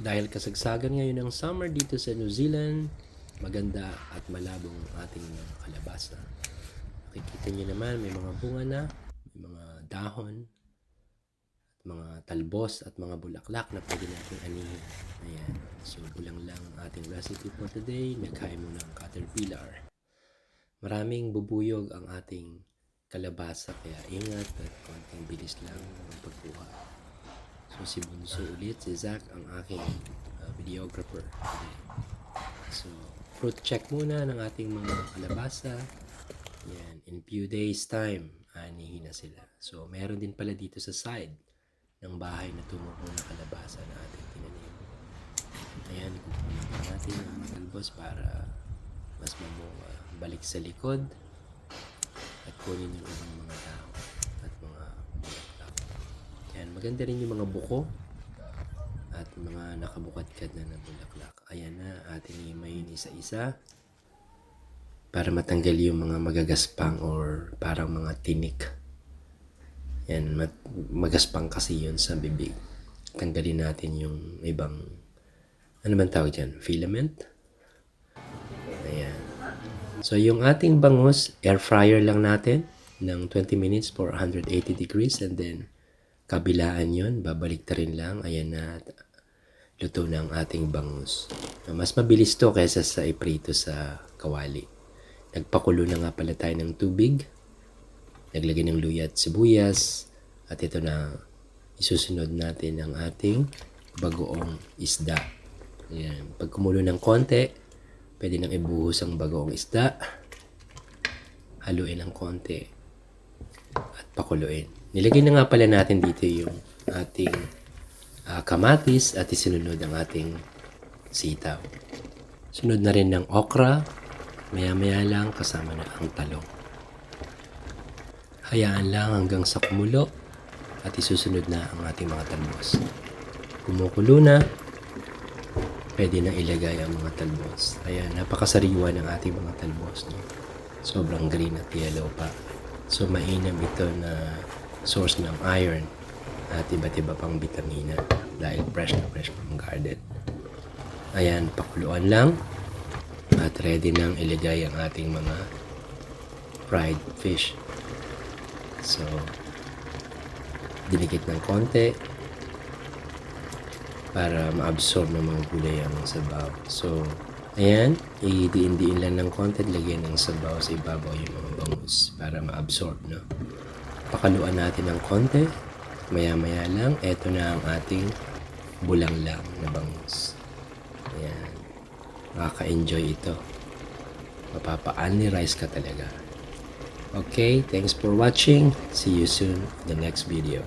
Dahil kasagsagan ngayon ng summer dito sa New Zealand, maganda at malabong ating kalabasa. Nakikita niyo naman may mga bunga na, may mga dahon, at mga talbos at mga bulaklak na pwede natin anihin. Ayan. So, kulang lang ang ating recipe for today. Nagkain mo ng caterpillar. Maraming bubuyog ang ating kalabasa kaya ingat at konting bilis lang ang pagkuha. So si Bunso ulit, si Zach ang aking uh, videographer today. So fruit check muna ng ating mga kalabasa. Yan, in few days time, anihin na sila. So meron din pala dito sa side ng bahay na tumubo na kalabasa na ating tinanim. Ayan, kukunin pa natin ang mga talbos para mas mamunga. Balik sa likod at kunin yung mga tao at mga bulaklak. Ayan, maganda rin yung mga buko at mga nakabukadkad na bulaklak. Ayan na, ating imayin isa-isa para matanggal yung mga magagaspang or parang mga tinik. Yan, magaspang kasi yun sa bibig. Tanggalin natin yung ibang, ano man tawag dyan, filament? Ayan. So, yung ating bangus, air fryer lang natin ng 20 minutes for 180 degrees and then kabilaan yon babalik rin lang. Ayan na, luto na ang ating bangus. Mas mabilis to kaysa sa iprito sa kawali. Nagpakulo na nga pala tayo ng tubig. Naglagay ng luya at sibuyas. At ito na, isusunod natin ang ating bagoong isda. Ayan. Pag kumulo ng konti, pwede nang ibuhos ang bagoong isda. Haluin ng konti. At pakuluin. Nilagay na nga pala natin dito yung ating ah, kamatis at isinunod ang ating sitaw. Sunod na rin ng okra. Maya-maya lang kasama na ang talong. Hayaan lang hanggang sa kumulo at isusunod na ang ating mga talbos. Kumukulo na, pwede na ilagay ang mga talbos. Ayan, napakasariwa ng ating mga talbos. No? Sobrang green at yellow pa. So, mainam ito na source ng iron at iba't iba pang vitamina dahil fresh na fresh from garden. Ayan, pakuluan lang at ready nang ilagay ang ating mga fried fish. So, dinikit ng konti para ma-absorb ng mga gulay ang sabaw. So, ayan, idiin-diin lang ng konti lagyan ng sabaw sa ibabaw yung mga bangus para ma-absorb, no? Pakaluan natin ng konti. Maya-maya lang, eto na ang ating bulang lang na bangus. Ayan. Makaka-enjoy ito. Mapapa-only rice ka talaga. Okay, thanks for watching. See you soon in the next video.